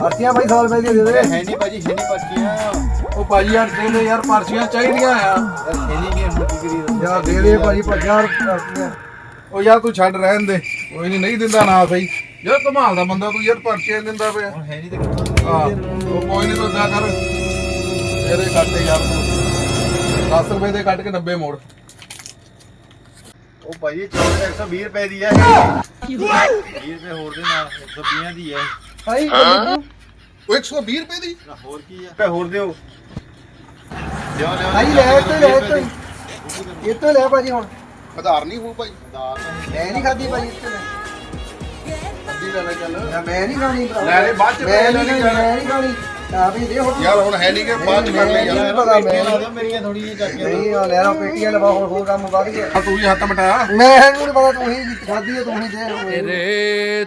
ਪਰਚੀਆਂ ਭਾਈ 100 ਰੁਪਏ ਦੇ ਦੇ। ਹੈ ਨਹੀਂ ਭਾਜੀ ਹੈ ਨਹੀਂ ਪਰਚੀਆਂ। ਉਹ ਭਾਜੀ ਯਾਰ ਦੇ ਦੇ ਯਾਰ ਪਰਚੀਆਂ ਚਾਹੀਦੀਆਂ ਆ। ਯਾਰ ਹੈ ਨਹੀਂ ਕਿ ਹੁਣ ਕੀ ਕਰੀਏ। ਯਾਰ ਦੇ ਦੇ ਭਾਜੀ 50 ਪਰਚੀਆਂ। ਉਹ ਯਾਰ ਤੂੰ ਛੱਡ ਰਹਿਣ ਦੇ। ਕੋਈ ਨਹੀਂ ਨਹੀਂ ਦਿੰਦਾ ਨਾ ਸਹੀ। ਯਾਰ ਕਮਾਲ ਦਾ ਬੰਦਾ ਤੂੰ ਯਾਰ ਪਰਚੀਆਂ ਦਿੰਦਾ ਪਿਆ। ਹੁਣ ਹੈ ਨਹੀਂ ਤੇ ਹਾਂ? ਉਹ ਕੋਈ ਨਹੀਂ ਤੂੰ ਏਦਾਂ ਕਰ। ਇਹਦੇ ਕੱਟੇ ਯਾਰ। ਤੂੰ 10 ਰੁਪਏ ਦੇ ਕੱਟ ਕੇ 90 ਮੋੜ। ਉਹ ਚੌਲ 120 ਰੁਪਏ ਦੀ ਹੈ। 20 ਰੁਪਏ ਹੋਰ ਦੇ ਨਾਲ 120 ਦੀ ਹੈ। ਭਾਈ ਉਹ 120 ਰੁਪਏ ਦੀ? ਹੋਰ ਕੀ ਹੈ? ਹੋਰ ਦਿਓ। ਲਿਓ ਲਿਓ ਭਾਈ ਲੈ ਇੱਥੇ ਲੈ ਇੱਥੇ। ਇੱਥੇ ਲੈ ਭਾਜੀ ਹੁਣ। ਆਧਾਰ ਨਹੀਂ ਹੋ ਭਾਈ। ਮੈਂ ਨਹੀਂ ਖਾਦੀ ਭਾਜੀ ਇੱਥੇ। ਲੈ ਅੱਧੀ ਲੈ ਲੈ ਚੱਲ। ਮੈਂ ਨਹੀਂ ਖਾਣੀ ਭਰਾ ਲੈ ਲੈ, ਬਾਅਦ ਚ ਮੈਂ ਲੈ ਨਹੀਂ ਲੈਣੀ ਖਾਣੀ, ਮੈਂ ਨਹੀਂ ਖਾਣੀ। ਆ ਦੇ ਹੁਣ ਯਾਰ ਹੁਣ ਹੈ ਨਹੀਂ ਕਿ ਬਾਅਦ ਚ ਕਰ ਲਈ ਯਾਰ। ਪਤਾ ਮੈਂ। ਮੇਰੀਆਂ ਥੋੜੀਆਂ ਚੱਕ ਨਹੀਂ ਆ ਲੈ ਲਾ ਪੇਟੀਆਂ ਲਵਾ ਹੋਰ ਹੋਰ ਕੰਮ ਵੱਧ ਗਿਆ। ਤੂੰ ਹੀ ਹੱਥ ਮਟਾਇਆ ਮੈਨੂੰ ਪਤਾ ਤੂੰ ਹੀ ਦੇ।